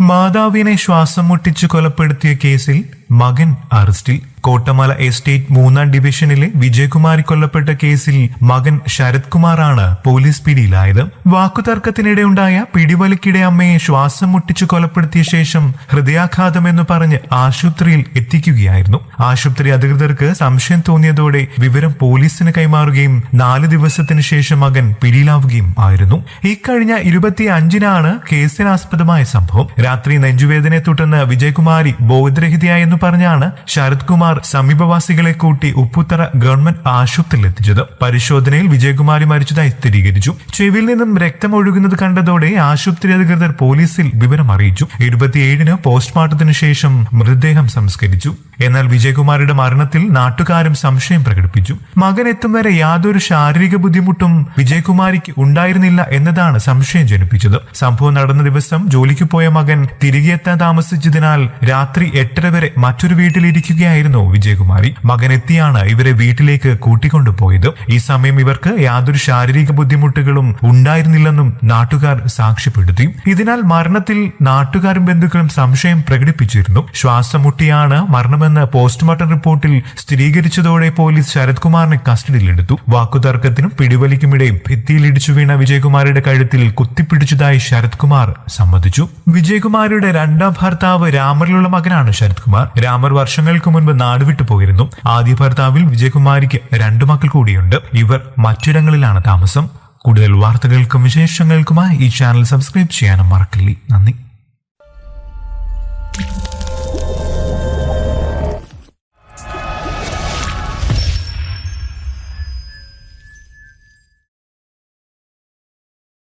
മാതാവിനെ ശ്വാസം മുട്ടിച്ച് കൊലപ്പെടുത്തിയ കേസിൽ മകൻ അറസ്റ്റിൽ. കോട്ടമല എസ്റ്റേറ്റ് മൂന്നാം ഡിവിഷനിലെ വിജയകുമാരി കൊല്ലപ്പെട്ട കേസിൽ മകൻ ശരത് കുമാറാണ് പോലീസ് പിടിയിലായത്. വാക്കുതർക്കത്തിനിടെ ഉണ്ടായ പിടിവലിക്കിടെ അമ്മയെ ശ്വാസം മുട്ടിച്ചു കൊലപ്പെടുത്തിയ ശേഷം ഹൃദയാഘാതമെന്ന് പറഞ്ഞ് ആശുപത്രിയിൽ എത്തിക്കുകയായിരുന്നു. ആശുപത്രി അധികൃതർക്ക് സംശയം തോന്നിയതോടെ വിവരം പോലീസിന് കൈമാറുകയും നാല് ദിവസത്തിന് ശേഷം മകൻ പിടിയിലാവുകയും ആയിരുന്നു. ഇക്കഴിഞ്ഞ ഇരുപത്തി അഞ്ചിനാണ് കേസിനാസ്പദമായ സംഭവം. രാത്രി നെഞ്ചുവേദനയെ തുടർന്ന് വിജയകുമാരി ബോധരഹിതയായെന്ന് പറഞ്ഞാണ് ശരത് കുമാർ സമീപവാസികളെ കൂട്ടി ഉപ്പുത്തറ ഗവൺമെന്റ് ആശുപത്രിയിൽ എത്തിച്ചത് പരിശോധനയിൽ വിജയകുമാരി മരിച്ചതായി സ്ഥിരീകരിച്ചു. ചെവിയിൽ നിന്നും രക്തം ഒഴുകുന്നത് കണ്ടതോടെ ആശുപത്രി അധികൃതർ പോലീസിൽ വിവരം അറിയിച്ചു. ഇരുപത്തിയേഴിന് പോസ്റ്റ്മോർട്ടത്തിന് ശേഷം മൃതദേഹം സംസ്കരിച്ചു. എന്നാൽ വിജയകുമാരിയുടെ മരണത്തിൽ നാട്ടുകാരും സംശയം പ്രകടിപ്പിച്ചു. മകൻ എത്തും വരെ യാതൊരു ശാരീരിക ബുദ്ധിമുട്ടും വിജയകുമാരിക്ക് ഉണ്ടായിരുന്നില്ല എന്നതാണ് സംശയം ജനിപ്പിച്ചത്. സംഭവം നടന്ന ദിവസം ജോലിക്ക് പോയ മകൻ തിരികെ എത്താൻ താമസിച്ചതിനാൽ രാത്രി എട്ടര വരെ മറ്റൊരു വീട്ടിലിരിക്കുകയായിരുന്നു വിജയകുമാരി മകനെത്തിയാണ് ഇവരെ വീട്ടിലേക്ക് കൂട്ടിക്കൊണ്ടുപോയത്. ഈ സമയം ഇവർക്ക് യാതൊരു ശാരീരിക ബുദ്ധിമുട്ടുകളും ഉണ്ടായിരുന്നില്ലെന്നും നാട്ടുകാർ സാക്ഷ്യപ്പെടുത്തി. ഇതിനാൽ മരണത്തിൽ നാട്ടുകാരും ബന്ധുക്കളും സംശയം പ്രകടിപ്പിച്ചിരുന്നു. ശ്വാസം മുട്ടിയാണ് മരണമെന്ന് പോസ്റ്റ്മോർട്ടം റിപ്പോർട്ടിൽ സ്ഥിരീകരിച്ചതോടെ പോലീസ് ശരത് കുമാറിനെ കസ്റ്റഡിയിലെടുത്തു. വാക്കുതർക്കത്തിനും പിടിവലിക്കുമിടെ ഭിത്തിയിലിടിച്ചു വീണ വിജയകുമാരിയുടെ കഴുത്തിൽ കുത്തിപ്പിടിച്ചതായി ശരത് കുമാർ സമ്മതിച്ചു. വിജയകുമാരിയുടെ രണ്ടാം ഭർത്താവ് രാമറിലുള്ള മകനാണ് ശരത് കുമാർ രാമർ വർഷങ്ങൾക്ക് മുൻപ് നാടുവിട്ടു പോയിരുന്നു. ആദ്യ ഭർത്താവിൽ വിജയകുമാരിക്ക് രണ്ടു മക്കൾ കൂടിയുണ്ട്. ഇവർ മറ്റിടങ്ങളിലാണ് താമസം. കൂടുതൽ വാർത്തകൾക്കും വിശേഷങ്ങൾക്കുമായി ഈ ചാനൽ സബ്സ്ക്രൈബ് ചെയ്യാനും മറക്കില്ലേ. നന്ദി.